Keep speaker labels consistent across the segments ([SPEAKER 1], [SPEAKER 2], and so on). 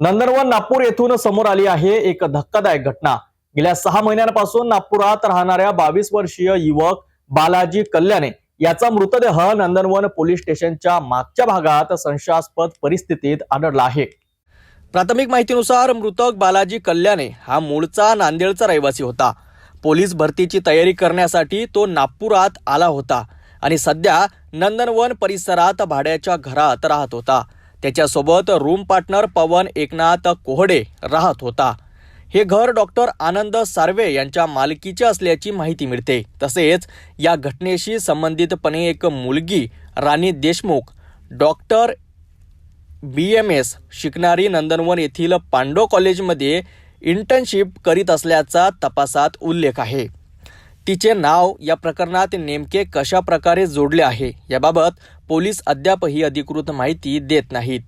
[SPEAKER 1] नंदनवन नागपूर येथून समोर आली आहे एक धक्कादायक घटना. गेल्या सहा महिन्यांपासून नागपुरात राहणाऱ्या बावीस वर्षीय युवक बालाजी कल्याणे याचा मृतदेह नंदनवन पोलीस स्टेशनच्या मागच्या भागात संशयास्पद परिस्थितीत आढळला आहे. प्राथमिक माहितीनुसार मृतक बालाजी कल्याणे हा मूळचा नांदेडचा रहिवासी होता. पोलीस भरतीची तयारी करण्यासाठी तो नागपुरात आला होता आणि सध्या नंदनवन परिसरात भाड्याच्या घरात राहत होता. त्याच्यासोबत रूम पार्टनर पवन एकनाथ कोहडे राहत होता. हे घर डॉक्टर आनंद सार्वे यांच्या मालकीचे असल्याची माहिती मिळते. तसेच या घटनेशी संबंधितपणे एक मुलगी Rani Deshmukh doctor B M S शिकणारी नंदनवन येथील पांडो कॉलेजमध्ये इंटर्नशिप करीत असल्याचा तपासात उल्लेख आहे. तिचे नाव या प्रकरणात नेमके कशा प्रकारे जोडले आहे? याबाबत पोलीस अद्यापही अधिकृत माहिती देत नाहीत.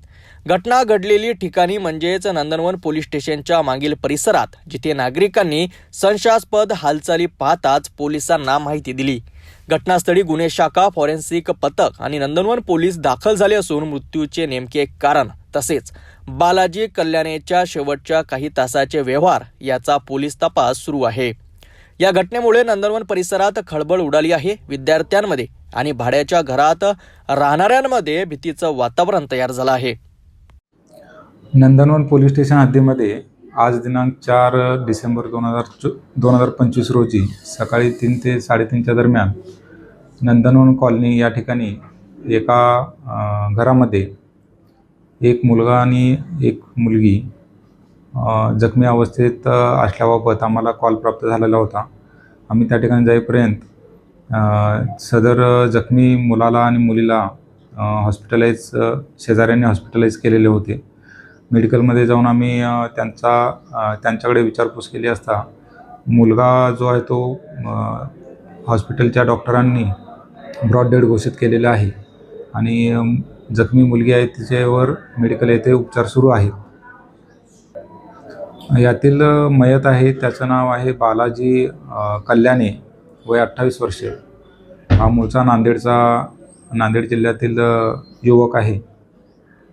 [SPEAKER 1] घटना घडलेली ठिकाणी म्हणजेच नंदनवन पोलीस स्टेशनच्या मागील परिसरात जिथे नागरिकांनी संशयास्पद हालचाली पाहताच पोलिसांना माहिती दिली. घटनास्थळी गुन्हे शाखा फॉरेन्सिक पथक आणि नंदनवन पोलीस दाखल झाले असून मृत्यूचे नेमके कारण तसेच बालाजी कल्याणेच्या शेवटच्या काही तासाचे व्यवहार याचा पोलीस तपास सुरू आहे. या घटनेमुळे नंदनवन परिसरात खळबळ उडाली आहे. विद्यार्थ्यांमध्ये आणि भाड्याच्या घरात राहणाऱ्यांमध्ये भीतीचं वातावरण तयार झालं आहे.
[SPEAKER 2] नंदनवन पोलीस स्टेशन हद्दीमध्ये आज दिनांक चार डिसेंबर दोन हजार चो दोन हजार पंचवीस रोजी सकाळी तीन ते साडेतीनच्या दरम्यान नंदनवन कॉलनी या ठिकाणी एका घरामध्ये एक मुलगा आणि एक मुलगी जखमी अवस्थेत असल्याबाबत आम्हाला कॉल प्राप्त झालेला होता. आम्ही त्या ठिकाणी जाईपर्यंत सदर जखमी मुलाला आणि मुलीला हॉस्पिटलाइज शेजाऱ्यांनी हॉस्पिटलाइज केलेले होते. मेडिकलमध्ये जाऊन आम्ही त्यांचा त्यांच्याकडे विचारपूस केली असता. मुलगा जो आहे तो हॉस्पिटलच्या डॉक्टरांनी ब्रॉड डेड घोषित केलेला आहे. आणि जखमी मुलगी आहे तिच्यावर मेडिकल येथे उपचार सुरू आहेत यातील मयत आहे त्याचं नाव आहे बालाजी कल्याणे. वय अठ्ठावीस वर्षे. हा मूळचा नांदेडचा नांदेड जिल्ह्यातील युवक आहे.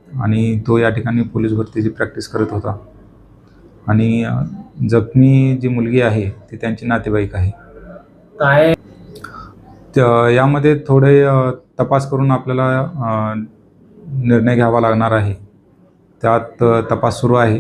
[SPEAKER 2] आणि तो या ठिकाणी पोलीस भरतीची प्रॅक्टिस करत होता. आणि जखमी जी मुलगी आहे ती त्यांची नातेवाईक आहे.
[SPEAKER 3] काय?
[SPEAKER 2] यामध्ये थोडे तपास करून आपल्याला निर्णय घ्यावा लागणार आहे. त्यात तपास सुरू आहे.